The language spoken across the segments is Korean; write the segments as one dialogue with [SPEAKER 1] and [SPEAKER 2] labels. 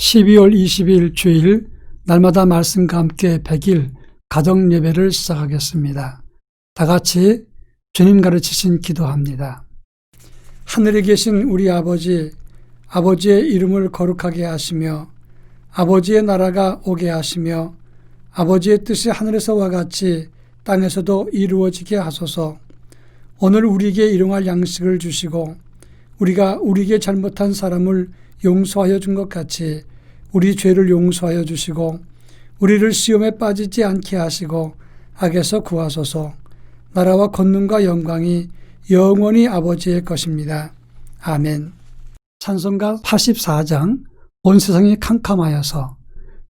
[SPEAKER 1] 12월 20일 주일 날마다 말씀과 함께 100일 가정 예배를 시작하겠습니다. 다 같이 주님 가르치신 기도합니다. 하늘에 계신 우리 아버지, 아버지의 이름을 거룩하게 하시며 아버지의 나라가 오게 하시며 아버지의 뜻이 하늘에서와 같이 땅에서도 이루어지게 하소서. 오늘 우리에게 일용할 양식을 주시고 우리가 우리에게 잘못한 사람을 용서하여 준 것 같이 우리 죄를 용서하여 주시고 우리를 시험에 빠지지 않게 하시고 악에서 구하소서. 나라와 권능과 영광이 영원히 아버지의 것입니다. 아멘. 찬송가 84장 온 세상이 캄캄하여서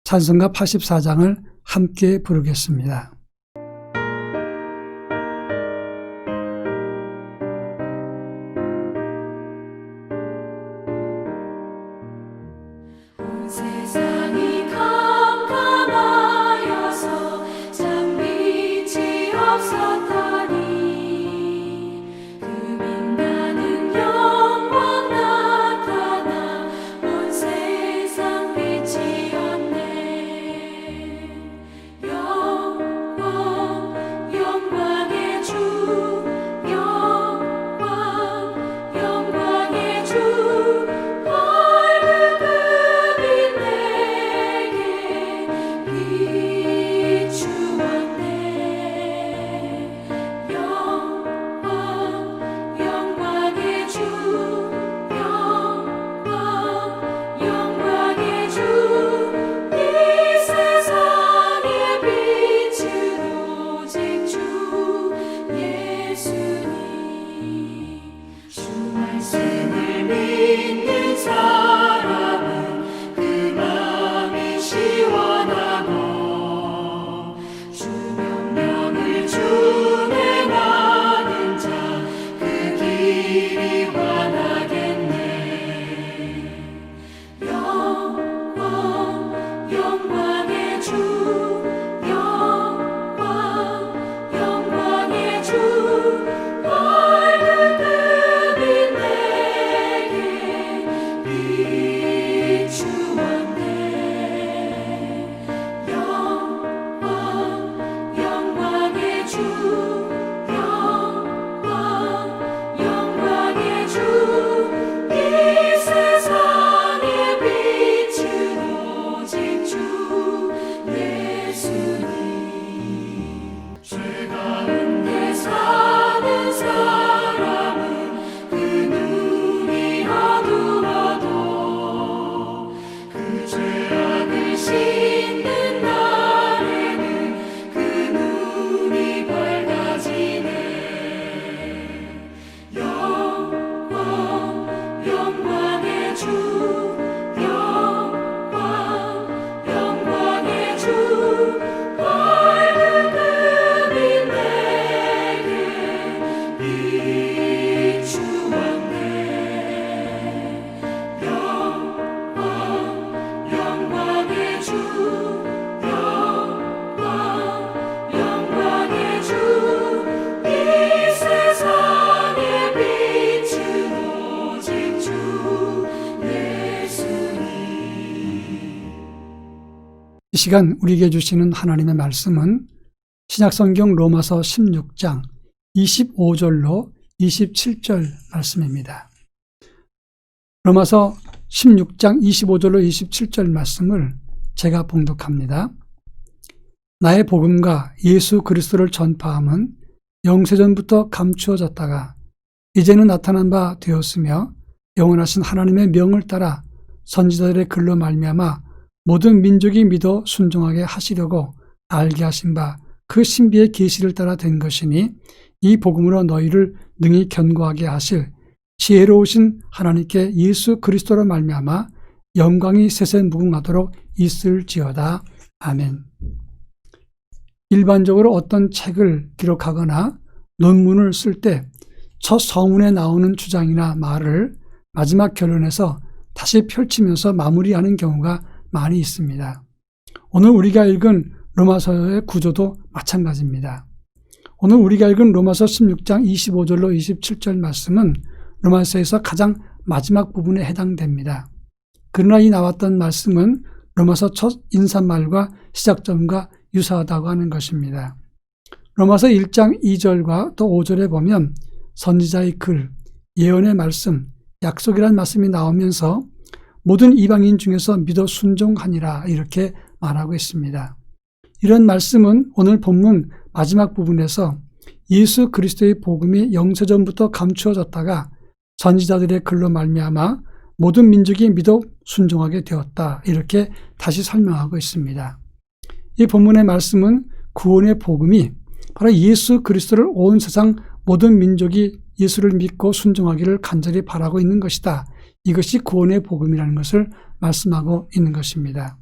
[SPEAKER 1] 찬송가 84장을 함께 부르겠습니다.
[SPEAKER 2] Satan.
[SPEAKER 1] 이 시간 우리에게 주시는 하나님의 말씀은 신약성경 로마서 16장 25절로 27절 말씀입니다. 로마서 16장 25절로 27절 말씀을 제가 봉독합니다. 나의 복음과 예수 그리스도를 전파함은 영세전부터 감추어졌다가 이제는 나타난 바 되었으며 영원하신 하나님의 명을 따라 선지자들의 글로 말미암아 모든 민족이 믿어 순종하게 하시려고 알게 하신 바 그 신비의 계시를 따라 된 것이니 이 복음으로 너희를 능히 견고하게 하실 지혜로우신 하나님께 예수 그리스도로 말미암아 영광이 세세 무궁하도록 있을지어다. 아멘. 일반적으로 어떤 책을 기록하거나 논문을 쓸 때 첫 서문에 나오는 주장이나 말을 마지막 결론에서 다시 펼치면서 마무리하는 경우가 많이 있습니다. 오늘 우리가 읽은 로마서의 구조도 마찬가지입니다. 오늘 우리가 읽은 로마서 16장 25절로 27절 말씀은 로마서에서 가장 마지막 부분에 해당됩니다. 그러나 이 나왔던 말씀은 로마서 첫 인사말과 시작점과 유사하다고 하는 것입니다. 로마서 1장 2절과 또 5절에 보면 선지자의 글, 예언의 말씀, 약속이란 말씀이 나오면서 모든 이방인 중에서 믿어 순종하니라 이렇게 말하고 있습니다. 이런 말씀은 오늘 본문 마지막 부분에서 예수 그리스도의 복음이 영세전부터 감추어졌다가 선지자들의 글로 말미암아 모든 민족이 믿어 순종하게 되었다. 이렇게 다시 설명하고 있습니다. 이 본문의 말씀은 구원의 복음이 바로 예수 그리스도를 온 세상 모든 민족이 예수를 믿고 순종하기를 간절히 바라고 있는 것이다. 이것이 구원의 복음이라는 것을 말씀하고 있는 것입니다.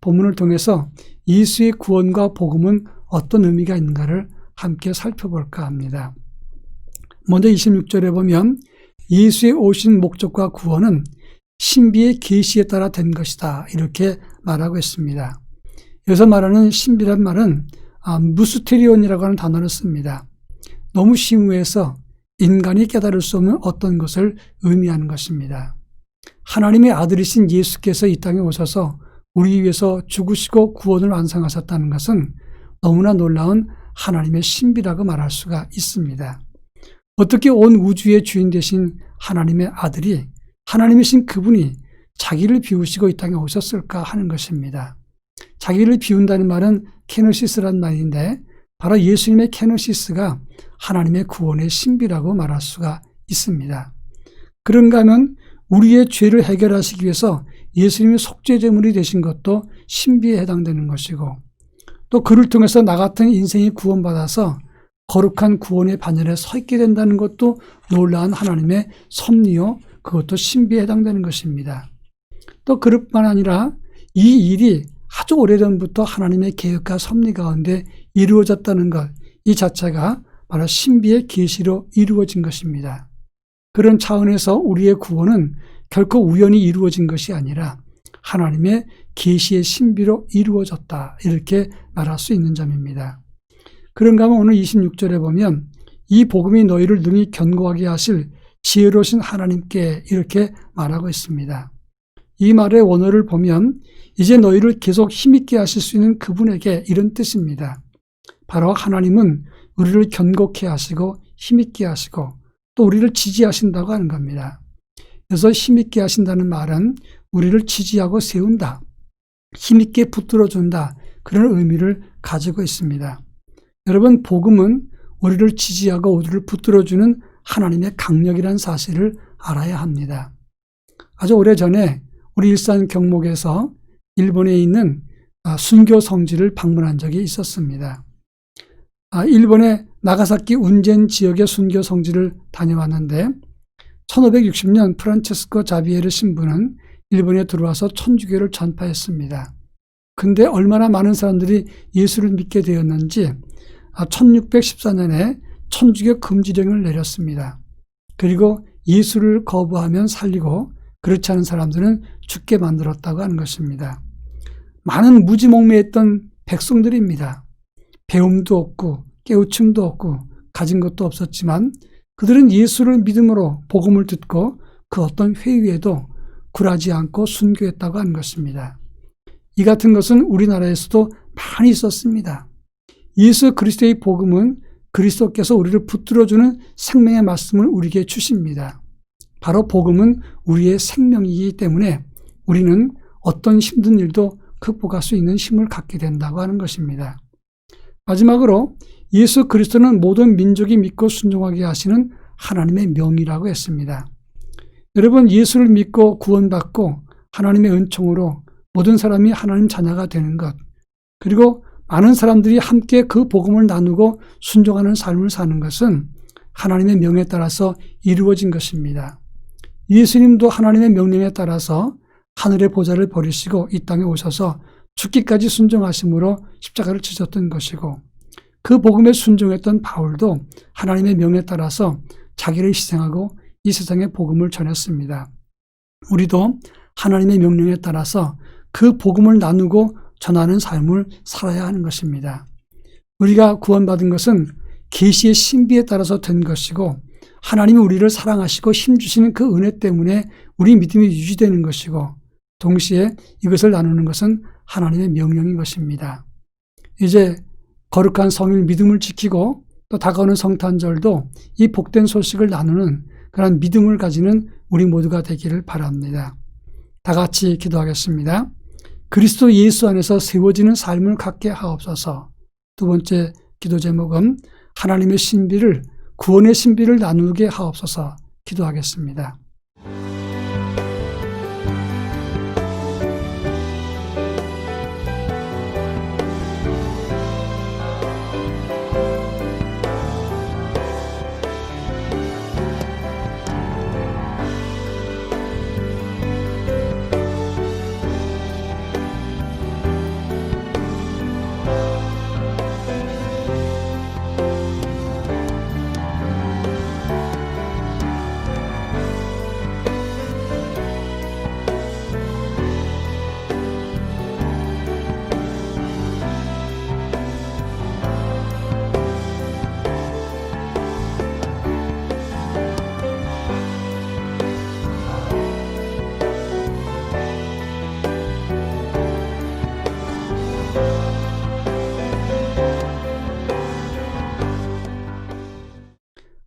[SPEAKER 1] 본문을 통해서 예수의 구원과 복음은 어떤 의미가 있는가를 함께 살펴볼까 합니다. 먼저 26절에 보면 예수의 오신 목적과 구원은 신비의 계시에 따라 된 것이다. 이렇게 말하고 있습니다. 여기서 말하는 신비란 말은 아, 무스테리온이라고 하는 단어를 씁니다. 너무 심오해서 인간이 깨달을 수 없는 어떤 것을 의미하는 것입니다. 하나님의 아들이신 예수께서 이 땅에 오셔서 우리 위해서 죽으시고 구원을 완성하셨다는 것은 너무나 놀라운 하나님의 신비라고 말할 수가 있습니다. 어떻게 온 우주의 주인 되신 하나님의 아들이 하나님이신 그분이 자기를 비우시고 이 땅에 오셨을까 하는 것입니다. 자기를 비운다는 말은 케노시스란 말인데 바로 예수님의 케노시스가 하나님의 구원의 신비라고 말할 수가 있습니다. 그런가 하면 우리의 죄를 해결하시기 위해서 예수님이 속죄제물이 되신 것도 신비에 해당되는 것이고 또 그를 통해서 나 같은 인생이 구원받아서 거룩한 구원의 반열에 서 있게 된다는 것도 놀라운 하나님의 섭리요 그것도 신비에 해당되는 것입니다. 또 그뿐만 아니라 이 일이 아주 오래전부터 하나님의 계획과 섭리 가운데 이루어졌다는 것, 이 자체가 바로 신비의 계시로 이루어진 것입니다. 그런 차원에서 우리의 구원은 결코 우연히 이루어진 것이 아니라 하나님의 계시의 신비로 이루어졌다. 이렇게 말할 수 있는 점입니다. 그런가 하면 오늘 26절에 보면 이 복음이 너희를 능히 견고하게 하실 지혜로우신 하나님께 이렇게 말하고 있습니다. 이 말의 원어를 보면 이제 너희를 계속 힘있게 하실 수 있는 그분에게 이런 뜻입니다. 바로 하나님은 우리를 견고케 하시고 힘있게 하시고 또 우리를 지지하신다고 하는 겁니다. 그래서 힘있게 하신다는 말은 우리를 지지하고 세운다. 힘있게 붙들어준다. 그런 의미를 가지고 있습니다. 여러분, 복음은 우리를 지지하고 우리를 붙들어주는 하나님의 강력이라는 사실을 알아야 합니다. 아주 오래 전에 우리 일산 경목에서 일본에 있는 아, 순교 성지를 방문한 적이 있었습니다. 아, 일본의 나가사키 운젠 지역의 순교 성지를 다녀왔는데 1560년 프란체스코 자비에르 신부는 일본에 들어와서 천주교를 전파했습니다. 근데 얼마나 많은 사람들이 예수를 믿게 되었는지 1614년에 천주교 금지령을 내렸습니다. 그리고 예수를 거부하면 살리고 그렇지 않은 사람들은 죽게 만들었다고 하는 것입니다. 많은 무지몽매했던 백성들입니다. 배움도 없고 깨우침도 없고 가진 것도 없었지만 그들은 예수를 믿음으로 복음을 듣고 그 어떤 회의에도 굴하지 않고 순교했다고 하는 것입니다. 이 같은 것은 우리나라에서도 많이 있었습니다. 예수 그리스도의 복음은 그리스도께서 우리를 붙들어주는 생명의 말씀을 우리에게 주십니다. 바로 복음은 우리의 생명이기 때문에 우리는 어떤 힘든 일도 극복할 수 있는 힘을 갖게 된다고 하는 것입니다. 마지막으로 예수 그리스도는 모든 민족이 믿고 순종하게 하시는 하나님의 명이라고 했습니다. 여러분 예수를 믿고 구원받고 하나님의 은총으로 모든 사람이 하나님 자녀가 되는 것 그리고 많은 사람들이 함께 그 복음을 나누고 순종하는 삶을 사는 것은 하나님의 명에 따라서 이루어진 것입니다. 예수님도 하나님의 명령에 따라서 하늘의 보좌를 버리시고 이 땅에 오셔서 죽기까지 순종하심으로 십자가를 지셨던 것이고 그 복음에 순종했던 바울도 하나님의 명에 따라서 자기를 희생하고 이 세상에 복음을 전했습니다. 우리도 하나님의 명령에 따라서 그 복음을 나누고 전하는 삶을 살아야 하는 것입니다. 우리가 구원받은 것은 계시의 신비에 따라서 된 것이고 하나님이 우리를 사랑하시고 힘주시는 그 은혜 때문에 우리 믿음이 유지되는 것이고 동시에 이것을 나누는 것은 하나님의 명령인 것입니다. 이제 거룩한 성일 믿음을 지키고 또 다가오는 성탄절도 이 복된 소식을 나누는 그런 믿음을 가지는 우리 모두가 되기를 바랍니다. 다 같이 기도하겠습니다. 그리스도 예수 안에서 세워지는 삶을 갖게 하옵소서. 두 번째 기도 제목은 하나님의 신비를 구원의 신비를 나누게 하옵소서 기도하겠습니다.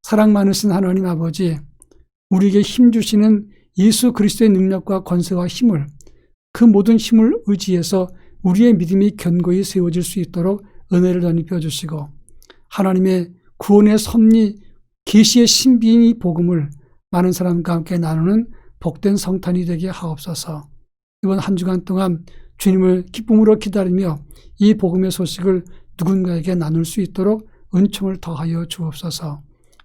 [SPEAKER 1] 사랑 많으신 하나님 아버지, 우리에게 힘 주시는 예수 그리스도의 능력과 권세와 힘을 그 모든 힘을 의지해서 우리의 믿음이 견고히 세워질 수 있도록 은혜를 덧입혀 주시고 하나님의 구원의 섭리 계시의 신비인 이 복음을 많은 사람과 함께 나누는 복된 성탄이 되게 하옵소서. 이번 한 주간 동안 주님을 기쁨으로 기다리며 이 복음의 소식을 누군가에게 나눌 수 있도록 은총을 더하여 주옵소서.